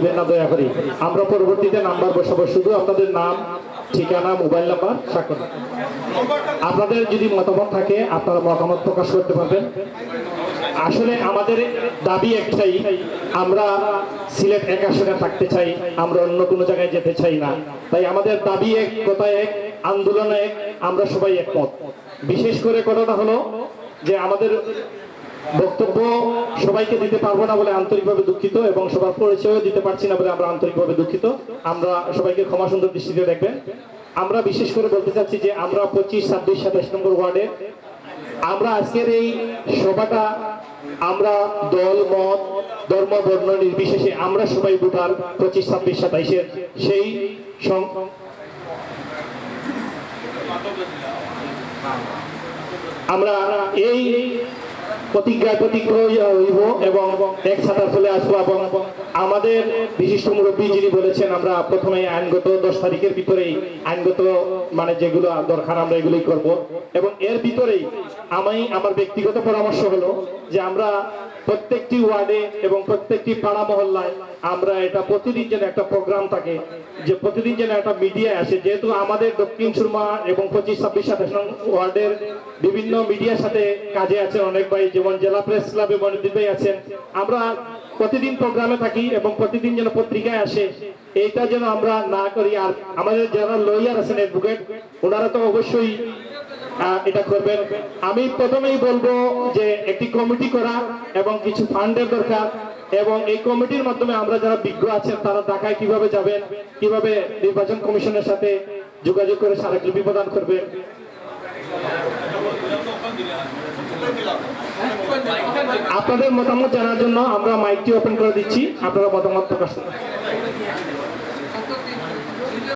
দিবেন না দয়া করে। আমরা পরবর্তীতে নাম্বার বসাবো। শুধু আপনাদের নাম, ঠিকানা, মোবাইল নাম্বার, স্বাক্ষর। আপনাদের যদি মতামত থাকে, আপনারা মতামত প্রকাশ করতে পারবেন। আসলে আমাদের দাবি একটাই, আমরা সিলেট এক আসনে থাকতে চাই, আমরা অন্য কোনো জায়গায় যেতে চাই না। তাই আমাদের দাবি এক, কথা এক, আন্দোলন এক, আমরা সবাই একমত। বিশেষ করে কথাটা হলো যে আমাদের বক্তব্য সবাইকে দিতে পারব না বলে আন্তরিকভাবে দুঃখিত এবং সবার পরিচয়ও দিতে পারছি না বলে আমরা আন্তরিকভাবে দুঃখিত। আমরা সবাইকে ক্ষমা সুন্দর দৃষ্টিতে দেখবেন। আমরা বিশেষ করে বলতে চাচ্ছি যে আমরা পঁচিশ, ছাব্বিশ, সাতাশ নম্বর ওয়ার্ডে। আমরা আজকের এই সভাটা আমরা দল, মত, ধর্ম, বর্ণ নির্বিশেষে আমরা সবাই ভোটার পঁচিশ, ছাব্বিশ, সাতাইশের সেই আমরা এই প্রতিজ্ঞ হইব এবং এক ছাতার চলে আসব এবং আমাদের বিশিষ্ট মুরব্বী যিনি বলেছেন, আমরা প্রথমে আইনগত দশ তারিখের ভিতরেই আইনগত মানে যেগুলো দরকার, আমরা এগুলোই করব। এবং এর ভিতরেই আমি, আমার ব্যক্তিগত পরামর্শ হলো যে আমরা প্রত্যেকটি ওয়ার্ডে এবং প্রত্যেকটি পাড়া মহল্লায় আমরা এটা প্রতিদিন যেন একটা প্রোগ্রাম থাকে, যে প্রতিদিন যেন একটা মিডিয়ায় আসে। যেহেতু আমাদের দক্ষিণ সুরমা এবং পঁচিশ ছাব্বিশ সাতাশ ওয়ার্ডের বিভিন্ন মিডিয়ার সাথে কাজে আছেন অনেক ভাই, যেমন জেলা প্রেস ক্লাবে মনিদুল ভাই আছেন। আমরা প্রতিদিন প্রোগ্রামে থাকি এবং প্রতিদিন যেন পত্রিকায় আসে, এইটা যেন আমরা না করি। আর আমাদের যারা লয়ার আছেন অ্যাডভোকেট ওনারা তো অবশ্যই এটা করবেন। আমি প্রথমেই বলব যে একটি কমিটি করা এবং কিছু ফান্ডের দরকার এবং এই কমিটির মাধ্যমে আমরা যারা বিজ্ঞ আছেন, তারা ঢাকায় কীভাবে যাবেন, কীভাবে নির্বাচন কমিশনের সাথে যোগাযোগ করে স্মারকলিপি প্রদান করবেন আপনাদের মতামত জানার জন্য আমরা মাইকটি ওপেন করে দিচ্ছি। আপনারা মতামত প্রকাশ করেন।